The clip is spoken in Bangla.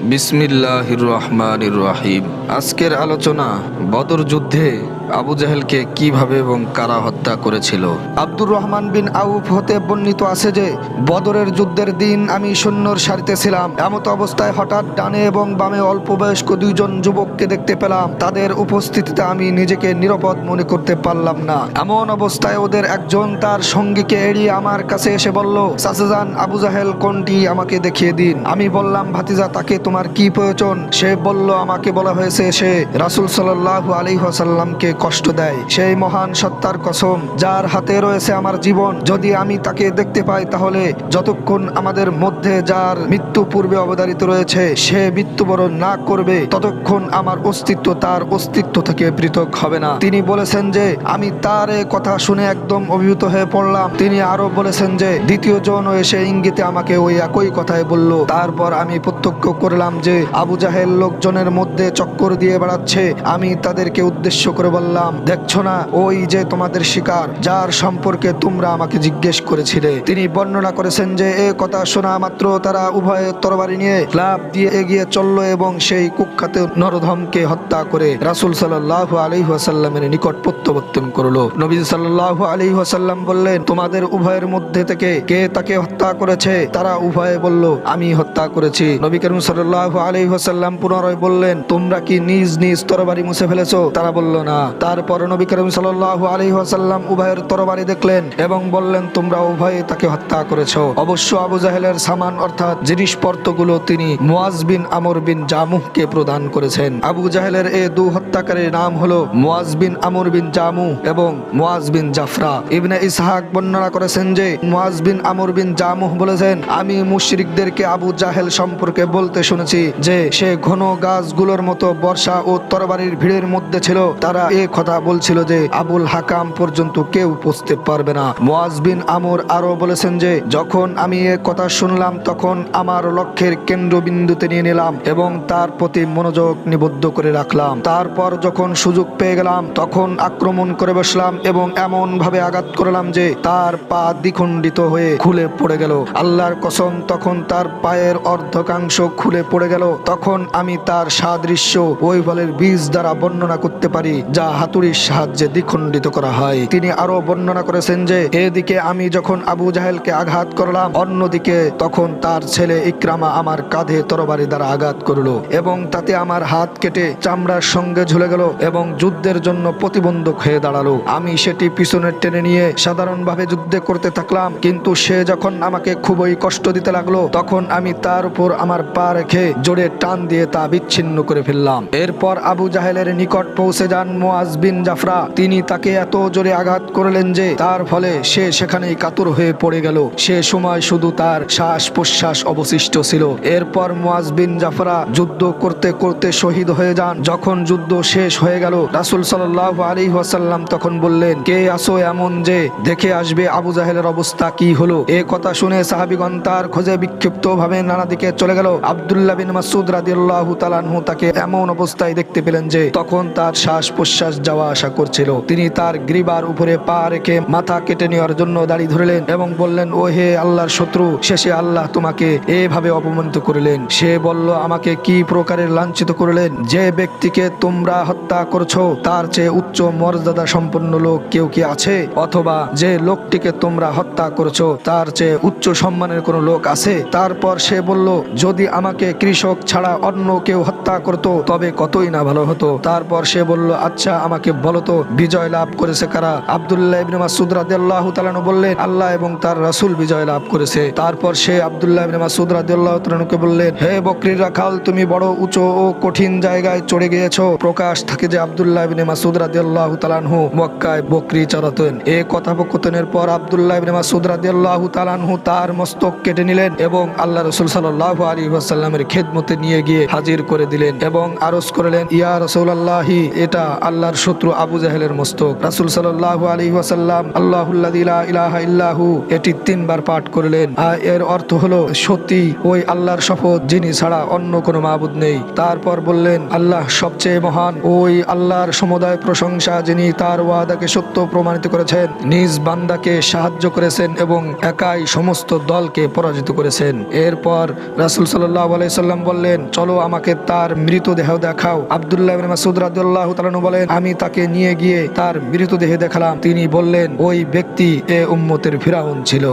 বিসমিল্লাহির রহমানির রাহিম। আজকের আলোচনা বদর যুদ্ধে আবু জাহেলকে কীভাবে এবং কারা হত্যা করেছিল? আব্দুর রহমান বিন আউফ হতে বর্ণিত আছে যে, বদরের যুদ্ধের দিন আমি সৈন্যর সারিতে ছিলাম। এমত অবস্থায় হঠাৎ ডানে এবং বামে অল্প বয়স্ক দুইজন যুবককে দেখতে পেলাম। তাদের উপস্থিতিতে আমি নিজেকে নিরাপদ মনে করতে পারলাম না। এমন অবস্থায় ওদের একজন তার সঙ্গীকে এড়িয়ে আমার কাছে এসে বলল, সাসেজান আবু জাহেল, কোনটি আমাকে দেখিয়ে দিন? আমি বললাম, ভাতিজা, তাকে তোমার কি প্রয়োজন? সে বলল, আমাকে বলা হয়েছে সে রাসুল সাল্লাহ আলী সাল্লামকে কষ্ট দেয়। সেই মহান সত্তার কসম, যার হাতে রয়েছে আমার জীবন, যদি আমি তাকে দেখতে পাই তাহলে যতক্ষণ আমাদের মধ্যে যার মৃত্যু পূর্বে অবধারিত রয়েছে, সে মৃত্যুবরণ না করবে, ততক্ষণ আমার অস্তিত্ব তার অস্তিত্ব থেকে পৃথক হবে না। তিনি বলেছেন যে, আমি তার কথা শুনে একদম অভিভূত হয়ে পড়লাম। তিনি আরও বলেছেন যে, দ্বিতীয় জন এসে ইঙ্গিতে আমাকে ওই একই কথাই বলল। তারপর আমি প্রত্যক্ষ করলাম যে, আবু জাহেল লোকজনের মধ্যে চক্কর দিয়ে বেড়াচ্ছে। আমি তাদেরকে উদ্দেশ্য করে বললাম দেখছ না, ওই যে তোমাদের শিকার, যার সম্পর্কে তোমরা আমাকে জিজ্ঞেস করেছিলে। তিনি বর্ণনা করেছেন যে, এ কথা শোনা মাত্র তারা উভয়ে তরবারি নিয়ে লাভ দিয়ে এগিয়ে চলল এবং সেই কুখ্যাত নরধমকে হত্যা করে রাসুল সাল্লাহ আলহিহাসাল্লামের নিকট প্রত্যাবর্তন করল। নবী সাল্লাহ আলহিহাসাল্লাম বললেন, তোমাদের উভয়ের মধ্যে থেকে কে তাকে হত্যা করেছে? তারা উভয়ে বলল, আমি হত্যা করেছি। নবী করিম সাল্লাহ আলহিহাসাল্লাম পুনরায় বললেন, তোমরা কি নিজ নিজ তরবারি মুছে ফেলেছো? তারা বলল, না। তারপর নবী করিম সাল্লাহ আলহিহাসাল্লাম উভয়ের তরবারি দেখলেন এবং বললেন, তোমরা উভয়ে তাকে হত্যা করেছ। অবশ্য আবু জাহেলের সামান অর্থাৎ জিনিসপত্রগুলো তিনি মুয়াজ বিন আমর বিন জামুহকে প্রদান করেছেন। আবু জাহেলের এ দু হত্যাকারীর নাম হলো মুয়াজ বিন আমর বিন জামু এবং মুয়াজ বিন জাফরা। ইবনে ইসহাক বর্ণনা করেছেন যে মুয়াজ বিন আমর বিন জামুহ বলেছেন, আমি মুশরিকদেরকে আবু জাহেল সম্পর্কে বলতে শুনেছি যে, সে ঘন গাছগুলোর মতো বর্ষা ও তরবারির ভিড়ের মধ্যে ছিল। তারা এ কথা বলছিল যে আবুল হাকাম পর্যন্ত কেউ পৌঁছতে পারবে না। মুয়াজ বিন আমর আরও বলেছেন যে, যখন আমি এ কথা শুনলাম, তখন আমার লক্ষ্যের কেন্দ্রবিন্দুতে নিয়ে নিলাম এবং তার প্রতি মনোযোগ নিবদ্ধ করে রাখলাম। তারপর যখন সুযোগ পেয়ে গেলাম, তখন আক্রমণ করে বসলাম এবং এমন ভাবে আঘাত করলাম যে, তার পা দ্বিখণ্ডিত হয়ে খুলে পড়ে গেল। আল্লাহর কসম, তখন তার পায়ের অর্ধকাংশ খুলে পড়ে গেল। তখন আমি তার সাদৃশ্য ওই ফলের বীজ দ্বারা বর্ণনা করতে পারি, যা হাতুড়ির সাহায্যে দ্বিখণ্ডিত করা হয়। তিনি আরও বর্ণনা করেছেন যে, এদিকে আমি যখন আবু জাহেলকে আঘাত করলাম, অন্যদিকে তখন তার ছেলে ইকরামা আমার কাঁধে তরবারি দ্বারা আঘাত করল এবং তাতে আমার হাত কেটে চামড়ার সঙ্গে ঝুলে গেল এবং যুদ্ধের জন্য প্রতিবন্ধক হয়ে দাঁড়াল। আমি সেটি পিছনে টেনে নিয়ে সাধারণভাবে যুদ্ধে করতে থাকলাম, কিন্তু সে যখন আমাকে খুবই কষ্ট দিতে লাগল, তখন আমি তার উপর আমার পা রেখে জোরে টান দিয়ে তা বিচ্ছিন্ন করে ফেললাম। এরপর আবু জাহেলের নিকট পৌঁছে যান মোয়াজ বিন জাফরা, তিনি তাকে এত জোরে আঘাত করলেন যে তার ফলে সে সেখানেই কাতর হয়ে পড়ে গেল। সে সময় শুধু তার শ্বাস প্রশ্বাস অবশিষ্ট ছিল। এরপর মোয়াজ বিন জাফরা যুদ্ধ করতে করতে শহীদ হয়ে যান। যখন যুদ্ধ শেষ হয়ে গেল, রাসুল সাল্লাহ আলী ওয়াসাল্লাম তখন বললেন, কে আসো এমন যে দেখে আসবে আবু জাহেলের অবস্থা কি হলো? এ কথা শুনে সাহাবিগণ তার খোঁজে বিক্ষিপ্ত ভাবে নানা দিকে চলে গেল। আবদুল্লাহ বিন মাসুদ রাদিয়াল্লাহু তালানহু তাকে এমন অবস্থায় দেখতে পেলেন যে তখন তার শ্বাস প্রশ্বাস যাওয়া আসা করছিল। তিনি তার গ্রীবার উপরে পা রেখে মাথা কেটে নেওয়ার জন্য দাঁড়িয়ে ধরলেন এবং বললেন, ও হে আল্লাহর শত্রু, শেষে আল্লাহ তোমাকে এভাবে অপমানিত করলেন। সে বলল, আমাকে কি প্রকারের লাঞ্ছিত করলেন? যে ব্যক্তিকে তোমরা হত্যা করছ, তার চেয়ে উচ্চ মর্যাদা সম্পন্ন লোক কেউ কি আছে? অথবা যে লোকটিকে তোমরা হত্যা করছ, তার চেয়ে উচ্চ সম্মানের কোনো লোক আছে? তারপর সে বলল, যদি আমাকে কৃষক ছাড়া অন্য কেউ হত্যা করতো, তবে কতই না ভালো হতো? তারপর সে বলল আচ্ছা আমাকে বলো তো, বিজয় লাভ করেছে কারা? আবদুল্লাহ ইবনে মাসুদ রাদিয়াল্লাহু তাআলা বললেন, আল্লাহ এবং তার রাসূল বিজয় লাভ করেছে। তারপর সে আবদুল্লাহ ইবনে মাসুদ রাদিয়াল্লাহু তাআলাকে বললেন, হে বকরির রাখাল, তুমি বড় উঁচু ও কঠিন জায়গায় চড়ে গিয়েছো। প্রকাশ থাকে যে আবদুল্লাহ ইবনে মাসুদ রাদিয়াল্লাহু তাআলাহু মক্কায় বকরি চড়াতেন। এ কথোপকথনের পর আবদুল্লাহ ইবনে মাসুদ রাদিয়াল্লাহু তাআলাহু তার মস্তক কেটে নিলেন এবং আল্লাহ রাসূল সাল্লাল্লাহু আলাইহি ওয়াসাল্লামের খেদমতে নিয়ে গিয়ে হাজির করে দিলেন এবং আরজ করলেন, ইয়া রাসূলুল্লাহি, এটা আল্লাহ আল্লাহর শত্রু আবু জাহেলের মস্তক। রাসুল সাল্লাহ আলী ওয়াসাল্লাম আল্লাহুল্লাহ ইল্লাহু এটি তিনবার পাঠ করলেন। এর অর্থ হলো সত্যি ওই আল্লাহর শপথ যিনি ছাড়া অন্য কোনো মাবুদ নেই। তারপর বললেন, আল্লাহ সবচেয়ে মহান ওই আল্লাহর সমুদায় প্রশংসা যিনি তার ওয়াদাকে সত্য প্রমাণিত করেছেন, নিজ বান্দাকে সাহায্য করেছেন এবং একাই সমস্ত দলকে পরাজিত করেছেন। এরপর রাসুল সাল্লাহ আলাইসাল্লাম বললেন, চলো আমাকে তার মৃতদেহ দেখাও। আবদুল্লাহ মাসুদ তাআলা বলেন আমি তাকে নিয়ে গিয়ে তার মৃতদেহে দেখালাম। তিনি বললেন, ওই ব্যক্তি এ উম্মতের ফিরাউন ছিল।